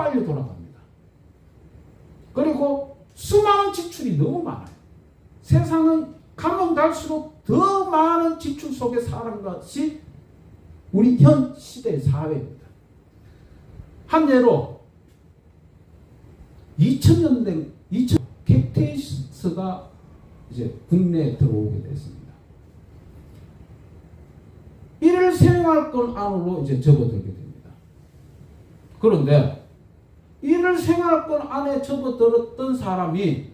빨리 돌아갑니다. 그리고 수많은 지출이 너무 많아요. 세상은 가면 갈수록 더 많은 지출 속에 사는 것이 우리 현 시대의 사회입니다. 한 예로 2000년대 2000 캡테이스가 이제 국내에 들어오게 됐습니다. 이를 생활권 안으로 이제 접어들게 됩니다. 그런데 이를 생활권 안에 접어들었던 사람이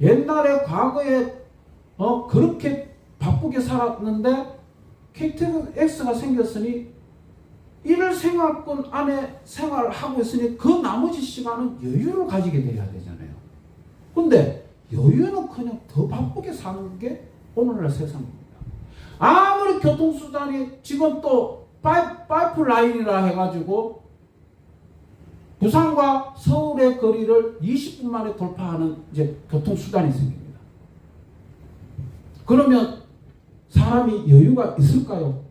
옛날에 과거에 어 그렇게 바쁘게 살았는데 KTX가 생겼으니 이를 생활권 안에 생활하고 있으니 그 나머지 시간은 여유를 가지게 돼야 되잖아요. 근데 여유는 그냥 더 바쁘게 사는 게 오늘날 세상입니다. 아무리 교통수단이 지금 또 파이, 파이프 라인이라 해가지고 부산과 서울의 거리를 20분 만에 돌파하는 이제 교통수단이 생깁니다. 그러면 사람이 여유가 있을까요?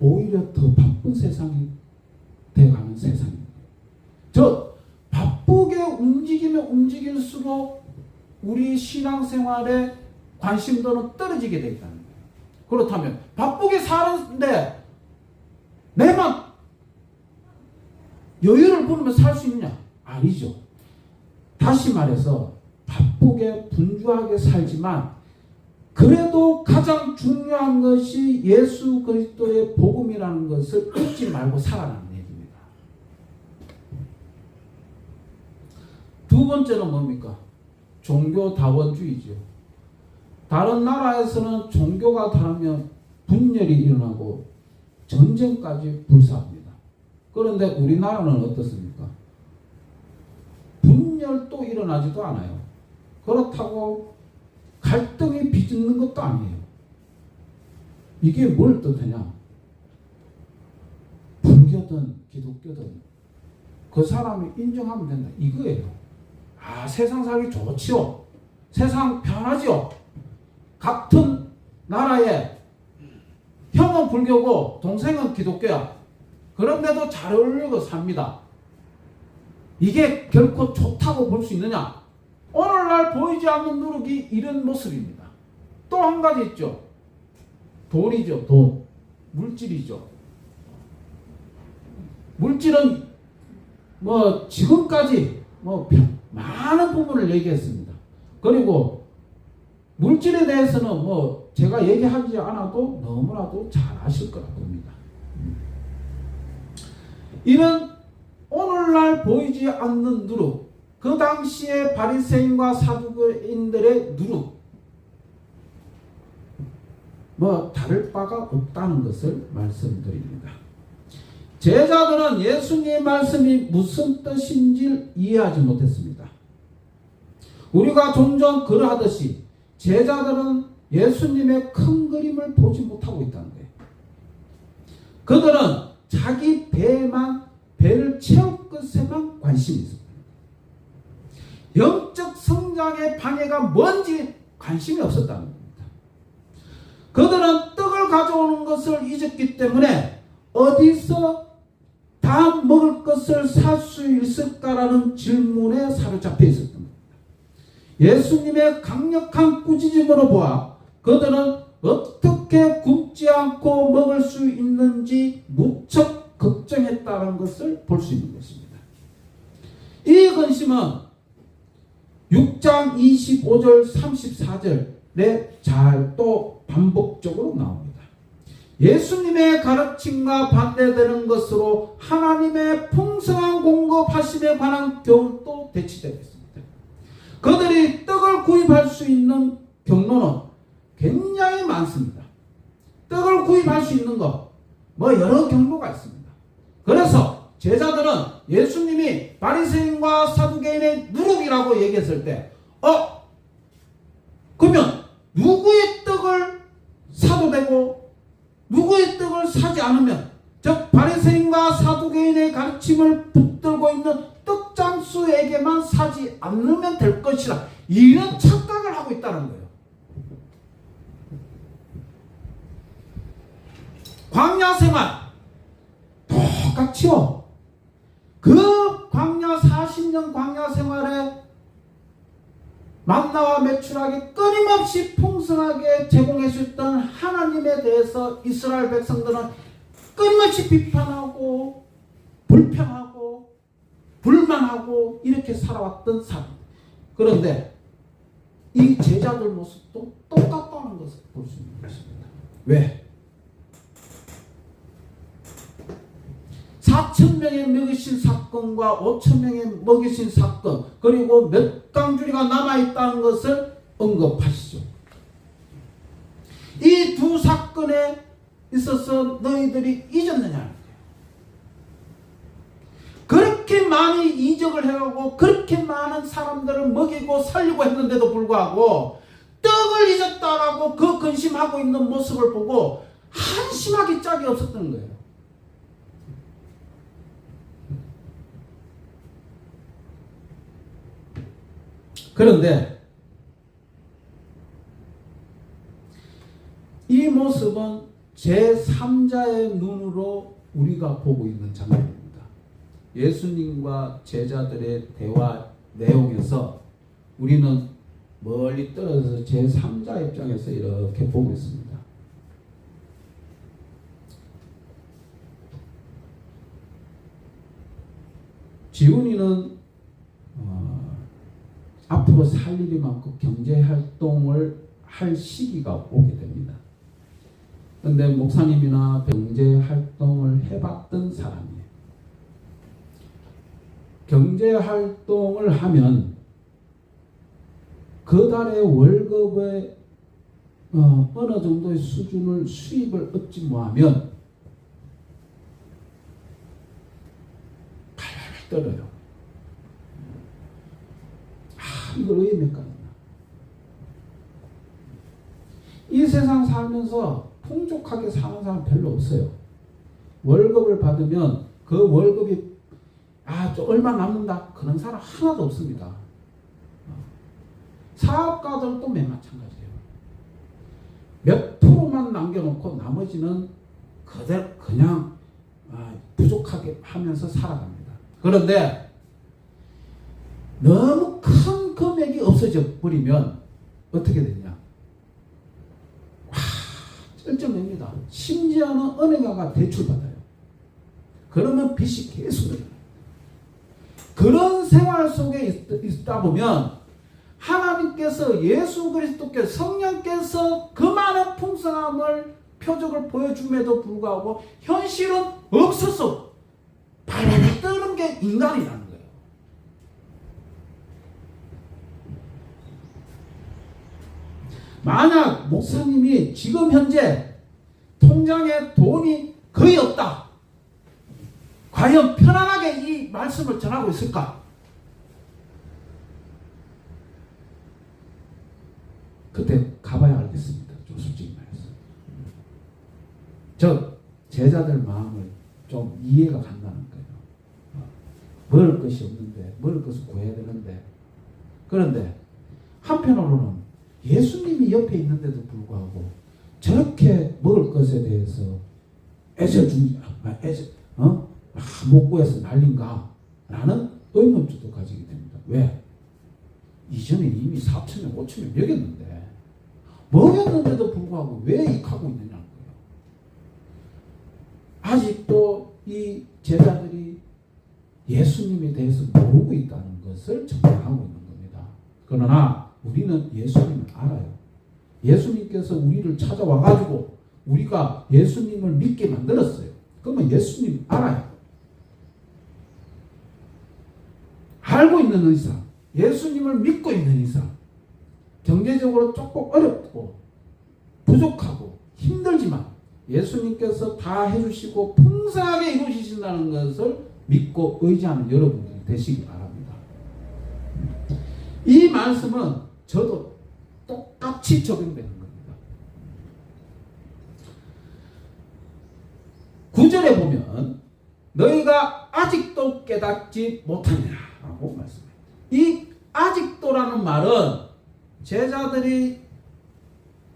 오히려 더 바쁜 세상이 돼가는 세상입니다. 저 바쁘게 움직이면 움직일수록 우리 신앙생활의 관심도는 떨어지게 되어 있다는 거예요. 그렇다면 바쁘게 사는데 내만 여유를 부르면 살수 있냐? 아니죠. 다시 말해서 바쁘게 분주하게 살지만 그래도 가장 중요한 것이 예수 그리스도의 복음이라는 것을 잊지 말고 살아가는 얘기입니다. 두 번째는 뭡니까? 종교다원주의죠. 다른 나라에서는 종교가 다르면 분열이 일어나고 전쟁까지 불사합니다. 그런데 우리나라는 어떻습니까? 분열도 일어나지도 않아요. 그렇다고 갈등이 빚는 것도 아니에요. 이게 뭘 뜻하냐? 불교든 기독교든 그 사람이 인정하면 된다. 이거예요. 아, 세상 살기 좋지요. 세상 편하지요. 같은 나라에 형은 불교고 동생은 기독교야. 그런데도 잘 어울리고 삽니다. 이게 결코 좋다고 볼 수 있느냐? 오늘날 보이지 않는 누룩이 이런 모습입니다. 또 한 가지 있죠. 돈이죠, 돈. 물질이죠. 물질은 뭐 지금까지 뭐 많은 부분을 얘기했습니다. 그리고 물질에 대해서는 뭐 제가 얘기하지 않아도 너무나도 잘 아실 거라 봅니다. 이런 오늘날 보이지 않는 누룩, 그 당시에 바리새인과 사두개인들의 누룩, 뭐 다를 바가 없다는 것을 말씀드립니다. 제자들은 예수님의 말씀이 무슨 뜻인지 이해하지 못했습니다. 우리가 종종 그러하듯이 제자들은 예수님의 큰 그림을 보지 못하고 있다는 거예요. 그들은 자기 배만 배를 채울 것에만 관심이 있습니다. 영적 성장의 방해가 뭔지 관심이 없었다는 겁니다. 그들은 떡을 가져오는 것을 잊었기 때문에 어디서 다 먹을 것을 살 수 있을까라는 질문에 사로잡혀 있었던 겁니다. 예수님의 강력한 꾸짖음으로 보아 그들은 어떻게 굶지 않고 먹을 수 있는지 무척 걱정했다는 것을 볼 수 있는 것입니다. 이 근심은 6장 25절 34절에 잘 또 반복적으로 나옵니다. 예수님의 가르침과 반대되는 것으로 하나님의 풍성한 공급하심에 관한 교훈도 대치되겠습니다. 그들이 떡을 구입할 수 있는 경로는 굉장히 많습니다. 떡을 구입할 수 있는 것, 뭐 여러 경로가 있습니다. 그래서 제자들은 예수님이 바리새인과 사두개인의 누룩이라고 얘기했을 때, 어, 그러면 누구의 떡을 사도 되고 누구의 떡을 사지 않으면 즉 바리새인과 사두개인의 가르침을 붙들고 있는 떡장수에게만 사지 않으면 될 것이라 이런 착각을 하고 있다는 거예요. 광야 생활 똑같이요. 그 40년 광야 생활에 만나와 매출하게 끊임없이 풍성하게 제공해 주셨던 하나님에 대해서 이스라엘 백성들은 끊임없이 비판하고 불평하고 불만하고 이렇게 살아왔던 사람. 그런데 이 제자들 모습도 똑같다는 것을 볼 수 있는 것입니다. 왜? 4천 명의 먹이신 사건과 5천 명의 먹이신 사건 그리고 몇 강줄이가 남아 있다는 것을 언급하시죠. 이 두 사건에 있어서 너희들이 잊었느냐? 그렇게 많이 이적을 해오고 그렇게 많은 사람들을 먹이고 살리고 했는데도 불구하고 떡을 잊었다라고 그 근심하고 있는 모습을 보고 한심하기 짝이 없었던 거예요. 그런데 이 모습은 제3자의 눈으로 우리가 보고 있는 장면입니다. 예수님과 제자들의 대화 내용에서 우리는 멀리 떨어져서 제3자 입장에서 이렇게 보고 있습니다. 지훈이는 어, 앞으로 살 일이 많고 경제 활동을 할 시기가 오게 됩니다. 근데 목사님이나 경제 활동을 해봤던 사람이에요. 경제 활동을 하면 그 달의 월급의 어, 어느 정도의 수준을 수입을 얻지 못하면 떨어요. 아, 이걸 왜 맥가냐. 이 세상 살면서 풍족하게 사는 사람 별로 없어요. 월급을 받으면 그 월급이 아, 저 얼마 남는다. 그런 사람 하나도 없습니다. 사업가들도 맨 마찬가지예요. 몇 프로만 남겨놓고 나머지는 그대로 그냥 아, 부족하게 하면서 살아갑니다. 그런데 너무 큰 금액이 없어져 버리면 어떻게 되냐? 와, 쩔쩔맵니다. 심지어는 은행가가 대출받아요. 그러면 빚이 계속. 그런 생활 속에 있, 있다 보면 하나님께서 예수 그리스도께서 성령께서 그 많은 풍성함을 표적을 보여줌에도 불구하고 현실은 없어서 발발 떠는 게 인간이라는 거예요. 만약 목사님이 지금 현재 통장에 돈이 거의 없다. 과연 편안하게 이 말씀을 전하고 있을까? 그때 가봐야 알겠습니다. 좀 솔직히 말해서. 저 제자들 마음을 좀 이해가 간다는 거예요. 어, 먹을 것이 없는데, 먹을 것을 구해야 되는데. 그런데 한편으로는 예수님이 옆에 있는데도 불구하고 저렇게 먹을 것에 대해서 애절 중, 아, 애절, 어? 아, 못 구해서 난린가? 라는 의문점도 가지게 됩니다. 왜? 이전에 이미 4천명, 5천명 먹였는데 먹였는데도 불구하고 왜 익하고 있느냐는 거예요. 아직도 이 제자들이 예수님에 대해서 모르고 있다는 것을 증명하고 있는 겁니다. 그러나 우리는 예수님을 알아요. 예수님께서 우리를 찾아와 가지고 우리가 예수님을 믿게 만들었어요. 그러면 예수님 알아요. 알고 있는 이상, 예수님을 믿고 있는 이상, 경제적으로 조금 어렵고 부족하고 힘들지만 예수님께서 다 해주시고 풍성하게 이루시신다는 것을 믿고 의지하는 여러분들이 되시기 바랍니다. 이 말씀은 저도 똑같이 적용되는 겁니다. 구절에 보면 너희가 아직도 깨닫지 못하느라고 말씀합니다. 이 아직도라는 말은 제자들이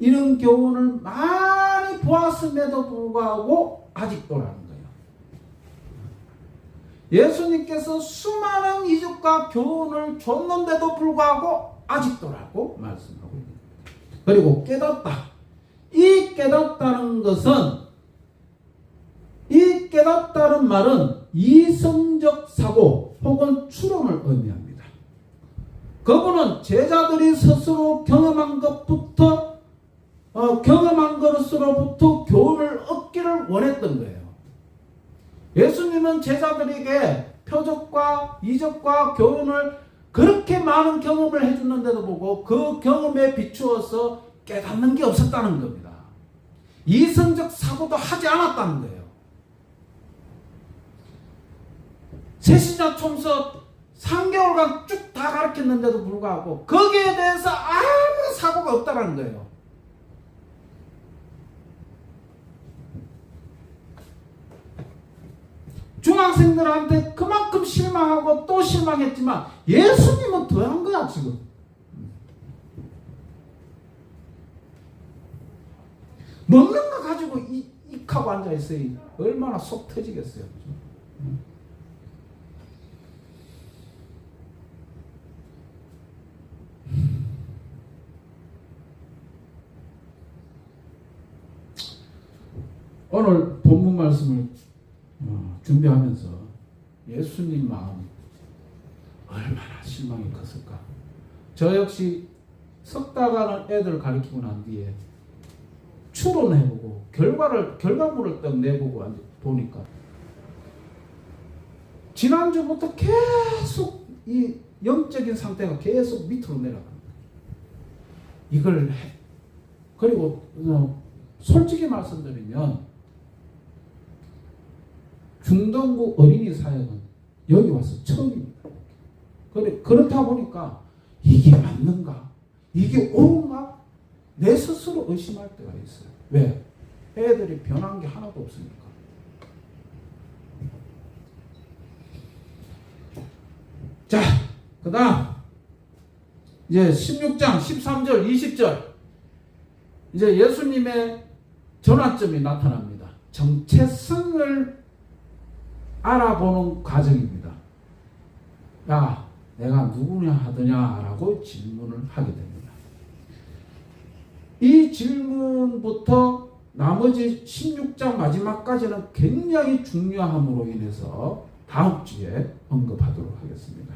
이런 교훈을 많이 보았음에도 불구하고 아직도라는 거예요. 예수님께서 수많은 이적과 교훈을 줬는데도 불구하고 아직도라고 말씀하고 있습니다. 그리고 깨닫다. 이 깨닫다는 것은 이 깨닫다는 말은 이성적 사고 혹은 추론을 의미합니다. 그분은 제자들이 스스로 경험한 것부터 어, 경험한 것으로부터 교훈을 얻기를 원했던 거예요. 예수님은 제자들에게 표적과 이적과 교훈을 그렇게 많은 경험을 해주는데도 보고 그 경험에 비추어서 깨닫는 게 없었다는 겁니다. 이성적 사고도 하지 않았다는 거예요. 세시자 총서 3개월간 쭉 다 가르쳤는데도 불구하고 거기에 대해서 아무 사고가 없다는 거예요. 중학생들한테 그만큼 실망하고 또 실망했지만 예수님은 더한 거야 지금. 먹는 거 가지고 이, 익하고 앉아 있어요. 얼마나 속 터지겠어요. 오늘 본문 말씀을 어, 준비하면서 예수님 마음 얼마나 실망이 컸을까. 저 역시 석 달간 애들 가르치고 난 뒤에 추론해보고 결과를 결과물을 딱 내보고 앉- 보니까 지난주부터 계속 이 영적인 상태가 계속 밑으로 내려갑니다. 이걸 해. 그리고 어, 솔직히 말씀드리면 중동부 어린이 사역은 여기 와서 처음입니다. 그래, 그렇다 보니까 이게 맞는가? 이게 옳은가? 내 스스로 의심할 때가 있어요. 왜? 애들이 변한 게 하나도 없으니까. 자, 그 다음, 이제 16장, 13절, 20절. 이제 예수님의 전환점이 나타납니다. 정체성을 알아보는 과정입니다. 야, 내가 누구냐 하더냐라고 질문을 하게 됩니다. 이 질문부터 나머지 16장 마지막까지는 굉장히 중요함으로 인해서 다음 주에 언급하도록 하겠습니다.